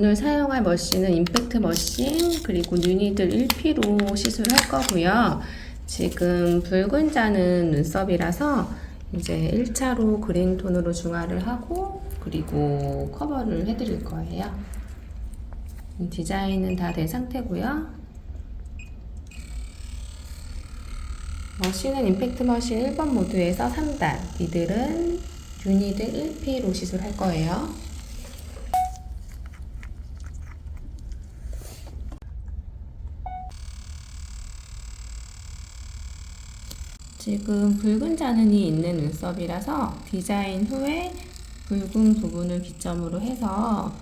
오늘 사용할 머신은 임팩트 머신 그리고 뉴니들 1P로 시술할 거고요. 지금 붉은 자는 눈썹이라서 이제 1차로 그린 톤으로 중화를 하고 그리고 커버를 해드릴 거예요. 디자인은 다 된 상태고요. 머신은 임팩트 머신 1번 모드에서 3단, 니들은 유니드 1P로 시술할 거예요. 지금 붉은 자눈이 있는 눈썹이라서 디자인 후에 붉은 부분을 기점으로 해서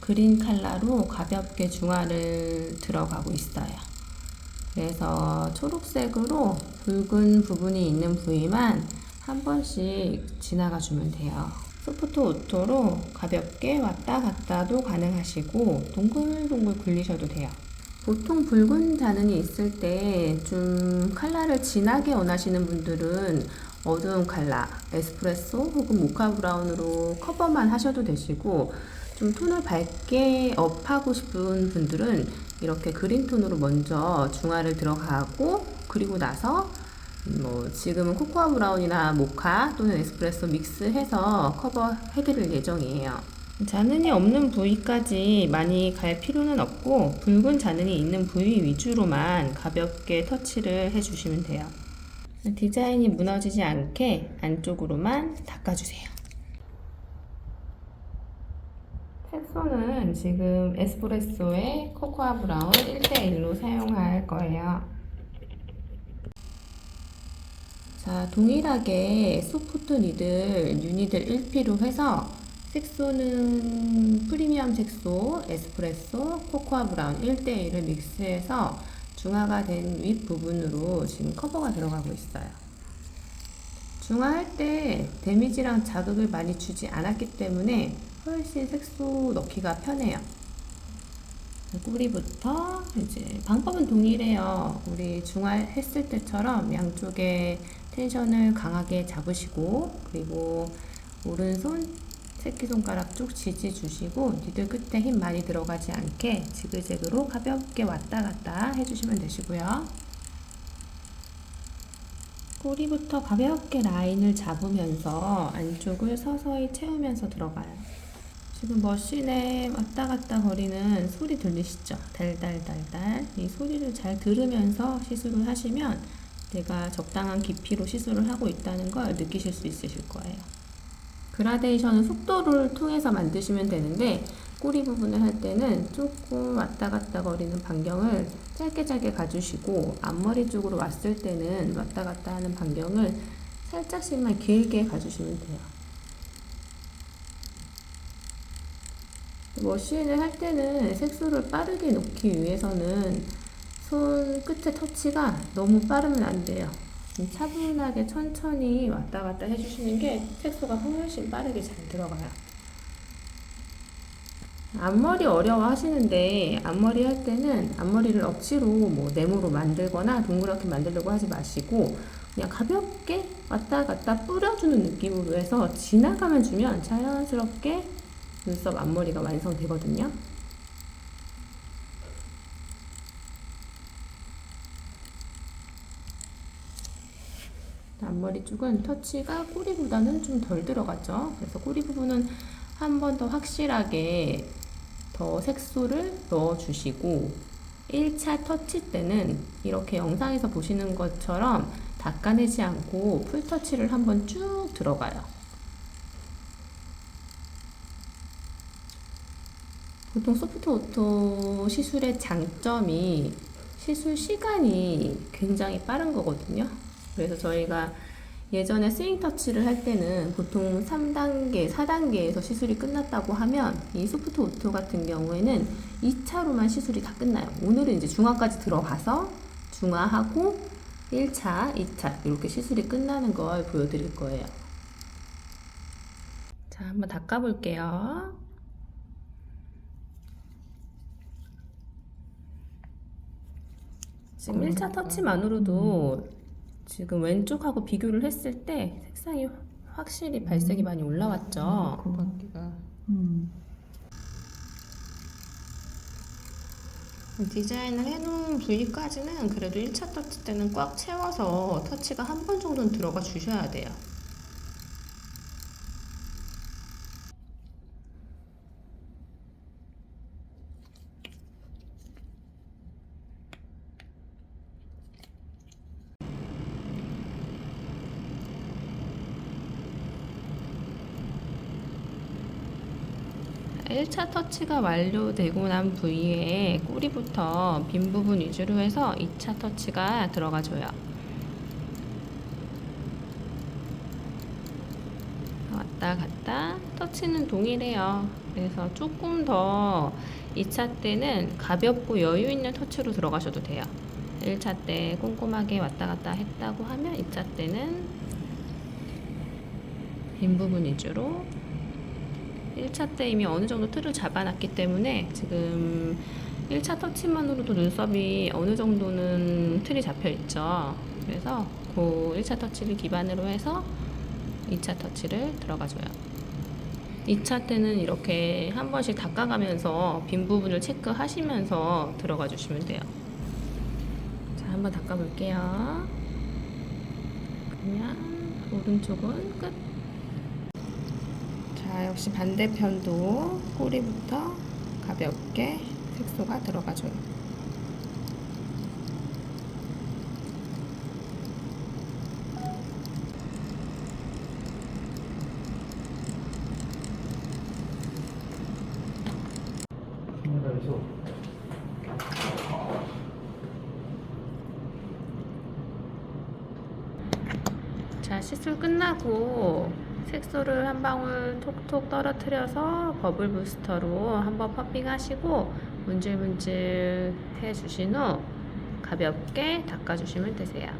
그린 컬러로 가볍게 중화를 들어가고 있어요. 그래서 초록색으로 붉은 부분이 있는 부위만 한 번씩 지나가 주면 돼요. 소프트 오토로 가볍게 왔다 갔다도 가능하시고 동글동글 굴리셔도 돼요. 보통 붉은 자눈이 있을 때좀 컬러를 진하게 원하시는 분들은 어두운 컬러, 에스프레소 혹은 모카 브라운으로 커버만 하셔도 되시고 좀 톤을 밝게 업하고 싶은 분들은 이렇게 그린 톤으로 먼저 중화를 들어가고 그리고 나서 뭐 지금은 코코아 브라운이나 모카 또는 에스프레소 믹스해서 커버해드릴 예정이에요. 자눈이 없는 부위까지 많이 갈 필요는 없고 붉은 자눈이 있는 부위 위주로만 가볍게 터치를 해주시면 돼요. 디자인이 무너지지 않게 안쪽으로만 닦아주세요. 색소는 지금 에스프레소의 코코아 브라운 1대1로 사용할 거예요. 자, 동일하게 소프트 니들, 유니들 1P로 해서 색소는 프리미엄 색소, 에스프레소, 코코아 브라운 1대1을 믹스해서 중화가 된 윗부분으로 지금 커버가 들어가고 있어요. 중화할 때 데미지랑 자극을 많이 주지 않았기 때문에 훨씬 색소 넣기가 편해요. 꼬리부터 이제 방법은 동일해요. 우리 중화했을 때처럼 양쪽에 텐션을 강하게 잡으시고 그리고 오른손 새끼손가락 쭉 지지 주시고 니들 끝에 힘 많이 들어가지 않게 지그재그로 가볍게 왔다 갔다 해주시면 되시고요. 꼬리부터 가볍게 라인을 잡으면서 안쪽을 서서히 채우면서 들어가요. 지금 머신에 왔다 갔다 거리는 소리 들리시죠? 달달달달. 이 소리를 잘 들으면서 시술을 하시면 내가 적당한 깊이로 시술을 하고 있다는 걸 느끼실 수 있으실 거예요. 그라데이션은 속도를 통해서 만드시면 되는데 꼬리 부분을 할 때는 조금 왔다 갔다 거리는 반경을 짧게 짧게 가주시고 앞머리 쪽으로 왔을 때는 왔다 갔다 하는 반경을 살짝씩만 길게 가주시면 돼요. 머신을 할 때는 색소를 빠르게 놓기 위해서는 손 끝에 터치가 너무 빠르면 안 돼요. 차분하게 천천히 왔다 갔다 해주시는 게 색소가 훨씬 빠르게 잘 들어가요. 앞머리 어려워 하시는데 앞머리 할 때는 앞머리를 억지로 뭐 네모로 만들거나 동그랗게 만들려고 하지 마시고 그냥 가볍게 왔다 갔다 뿌려주는 느낌으로 해서 지나가면 주면 자연스럽게 눈썹 앞머리가 완성되거든요. 앞머리 쪽은 터치가 꼬리보다는 좀 덜 들어가죠. 그래서 꼬리 부분은 한 번 더 확실하게 더 색소를 넣어주시고 1차 터치 때는 이렇게 영상에서 보시는 것처럼 닦아내지 않고 풀터치를 한번 쭉 들어가요. 보통 소프트 오토 시술의 장점이 시술 시간이 굉장히 빠른 거거든요. 그래서 저희가 예전에 스윙 터치를 할 때는 보통 3단계, 4단계에서 시술이 끝났다고 하면 이 소프트 오토 같은 경우에는 2차로만 시술이 다 끝나요. 오늘은 이제 중화까지 들어가서 중화하고 1차, 2차 이렇게 시술이 끝나는 걸 보여드릴 거예요. 자, 한번 닦아볼게요. 지금 1차 터치만으로도 지금 왼쪽하고 비교를 했을 때 색상이 확실히 발색이 음. 많이 올라왔죠. 곰팡기가 음. 그 음. 그 디자인을 해놓은 부위까지는 그래도 1차 터치 때는 꽉 채워서 터치가 한 번 정도는 들어가 주셔야 돼요. 일차 터치가 완료되고 난 부위에 꼬리부터 빈 부분 위주로 해서 2차 터치가 들어가줘요. 왔다 갔다 터치는 동일해요. 그래서 조금 더 2차 때는 가볍고 여유 있는 터치로 들어가셔도 돼요. 1차 때 꼼꼼하게 왔다 갔다 했다고 하면 2차 때는 빈 부분 위주로 1차 때 이미 어느 정도 틀을 잡아놨기 때문에 지금 1차 터치만으로도 눈썹이 어느 정도는 틀이 잡혀 있죠. 그래서 그 1차 터치를 기반으로 해서 2차 터치를 들어가줘요. 2차 때는 이렇게 한 번씩 닦아가면서 빈 부분을 체크하시면서 들어가 주시면 돼요. 자, 한번 닦아볼게요. 그냥 오른쪽은 끝. 자, 역시 반대편도 꼬리부터 가볍게 색소가 들어가줘요. 자, 시술 끝나고 색소를 한 방울 톡톡 떨어뜨려서 버블 부스터로 한번 퍼핑 하시고 문질문질 해주신 후 가볍게 닦아주시면 되세요.